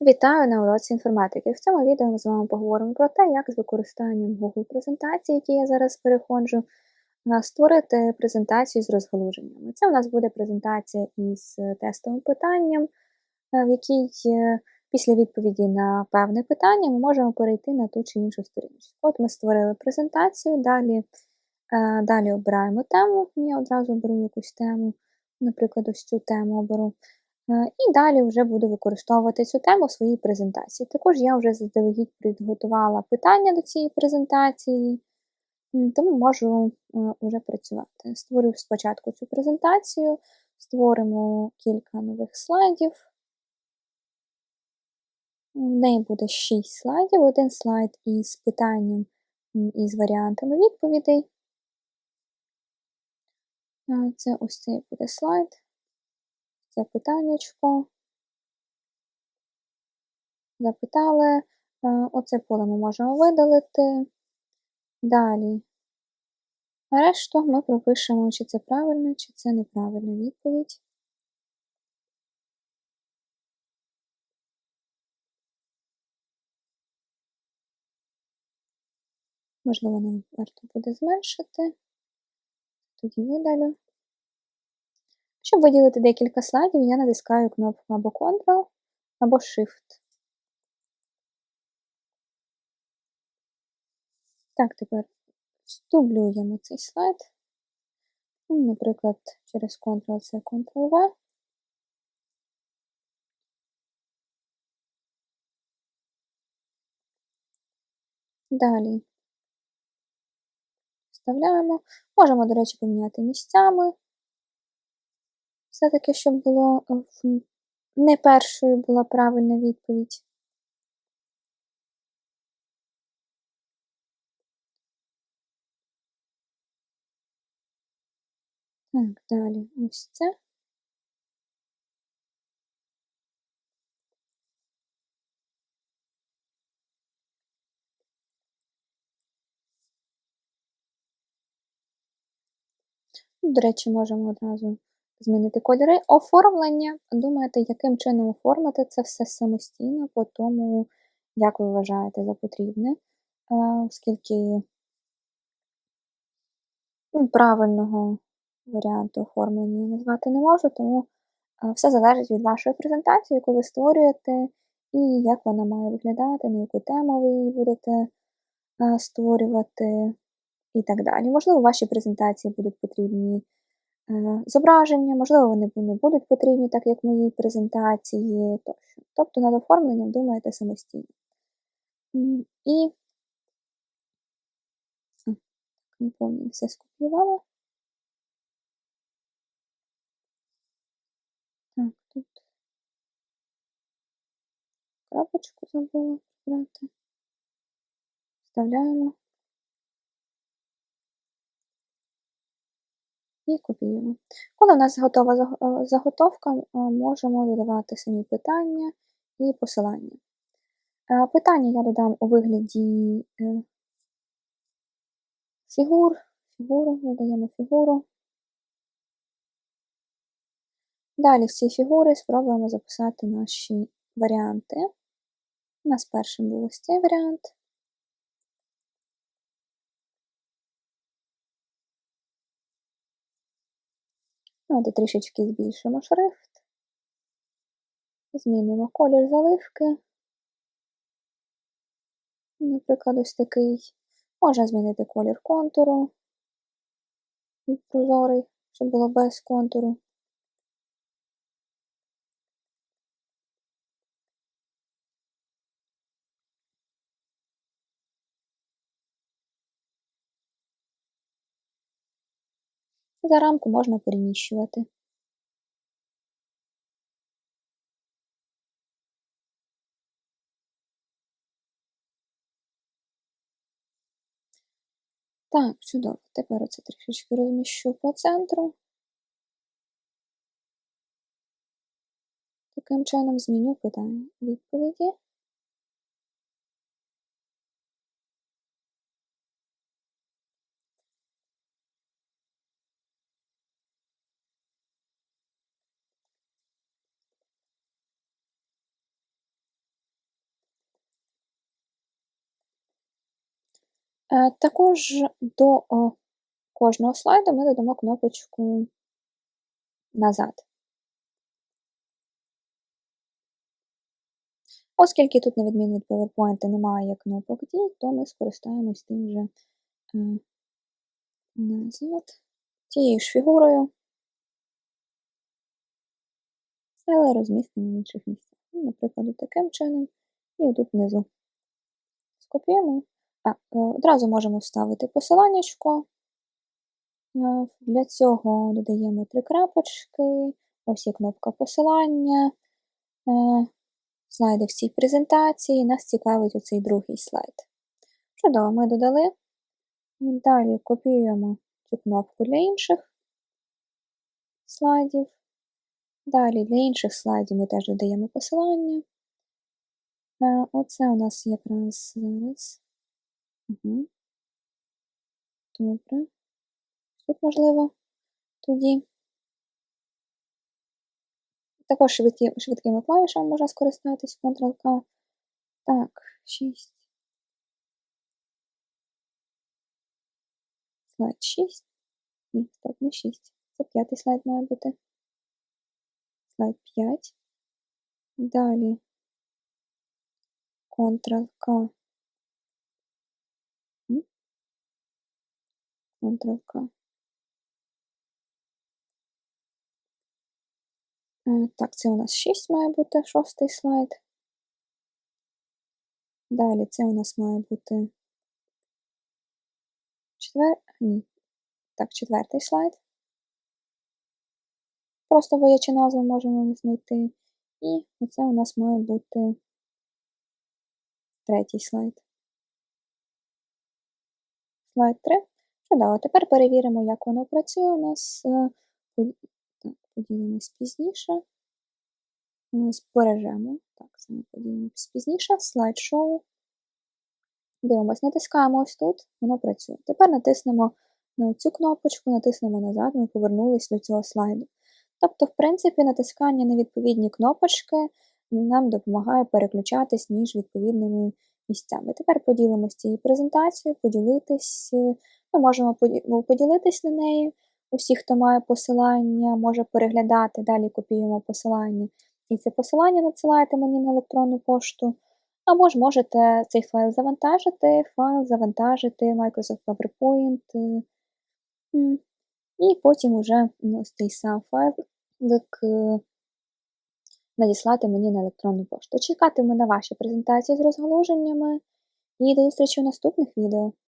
Вітаю на уроці інформатики. В цьому відео ми з вами поговоримо про те, як з використанням Google презентації, які я зараз переходжу, створити презентацію з розгалуженнями. Це у нас буде презентація із тестовим питанням, е, в якій е, після відповіді на певне питання ми можемо перейти на ту чи іншу сторінку. От ми створили презентацію, далі, е, далі обираємо тему. Я одразу оберу якусь тему, наприклад, ось цю тему оберу. Е, і далі вже буду використовувати цю тему в своїй презентації. Також я вже заздалегідь підготувала питання до цієї презентації, тому можу вже е, працювати. Створю спочатку цю презентацію, створимо кілька нових слайдів. В неї буде 6 слайдів, один слайд із питанням і з варіантами відповідей. Е, це ось цей буде слайд питаннячко. Запитали. Е, оце поле ми можемо видалити. Далі. Решту ми пропишемо, чи це правильна, чи це неправильна відповідь. Можливо, нам варто буде зменшити. Тоді видалю. Щоб виділити декілька слайдів, я натискаю кнопку або Ctrl, або Shift. Так, тепер здублюємо цей слайд. Ну, наприклад, через Ctrl-C, Ctrl-V. Далі вставляємо. Можемо, до речі, поміняти місцями все-таки, щоб було е, не першою була правильна відповідь. Так, далі ось це. До речі, можемо одразу змінити кольори. Оформлення. Думаєте, яким чином оформити це все самостійно, по тому, як ви вважаєте за потрібне, е, оскільки ну, правильного варіанту оформлення я назвати не можу, тому е, все залежить від вашої презентації, яку ви створюєте, і як вона має виглядати, на яку тему ви її будете е, створювати і так далі. Можливо, ваші презентації будуть потрібні зображення, можливо, вони не будуть потрібні, так як в моїй презентації тощо. Тобто над оформленням думаєте самостійно. І не повністю все скопіювала. Так, тут крапочку забула брати. Вставляємо. І копіюємо. Коли у нас готова е, заготовка, е, можемо додавати самі питання і посилання. Е, питання я додам у вигляді фігур, фігуру, додаємо фігуру. Далі в ці фігури спробуємо записати наші варіанти. У нас першим був ось цей варіант. Давайте трішечки збільшимо шрифт, змінимо колір заливки. Наприклад, ось такий. Можна змінити колір контуру, прозорий, щоб було без контуру. За рамку можна переміщувати. Так, чудово. Тепер оце трішечки розміщу по центру. Таким чином зміню питання відповіді. Також до, кожного слайду ми додамо кнопочку назад. Оскільки тут, на відміну від PowerPoint, немає кнопок дій, то ми скористаємось тим же е, назад, тією ж фігурою, але розмістимо в інших місцях. Ну, Наприклад, таким чином, і отут внизу скопіюємо. Е, одразу можемо вставити посиланнячко. Е, Для цього додаємо три крапочки, ось є кнопка посилання, е, слайди в цій презентації. Нас цікавить оцей другий слайд. Чудово, ми додали. Далі копіюємо цю кнопку для інших слайдів. Далі для інших слайдів ми теж додаємо посилання. Е, Оце у нас якраз зараз. Угу. Добре. Тут можливо тоді. Також швидкі, швидкими клавішами можна скористатись Ctrl-K. Так, 6. Слайд 6. Ні, стоп, не 6. Це п'ятий слайд має бути. Слайд 5. Далі Ctrl-K. Ctrl-K. Е, Так, це у нас 6 має бути шостий слайд. Далі це у нас має бути четвер... Ні. Так, четвертий слайд. Просто боячи назви можемо не знайти. І оце у нас має бути третій слайд. Слайд 3. Чудово. Тепер перевіримо, як воно працює у нас. е, Так, поділимось пізніше. Е, Збережемо. Так, це ми поділимось пізніше. Слайд-шоу. Дивимось, натискаємо ось тут, воно працює. Тепер натиснемо на цю кнопочку, натиснемо назад, ми повернулись до цього слайду. Тобто, в принципі, натискання на відповідні кнопочки нам допомагає переключатись між відповідними місцями. Тепер поділимось цією презентацією, поділитись. Ми можемо ну, поділитись на неї. Усі, хто має посилання, може переглядати, далі копіюємо посилання. І це посилання надсилаєте мені на електронну пошту. Або ж можете цей файл завантажити, файл завантажити Microsoft PowerPoint. е, І потім уже ну, ось цей сам файлик е, надіслати мені на електронну пошту. Чекатиму на ваші презентації з розгалуженнями і до зустрічі в наступних відео.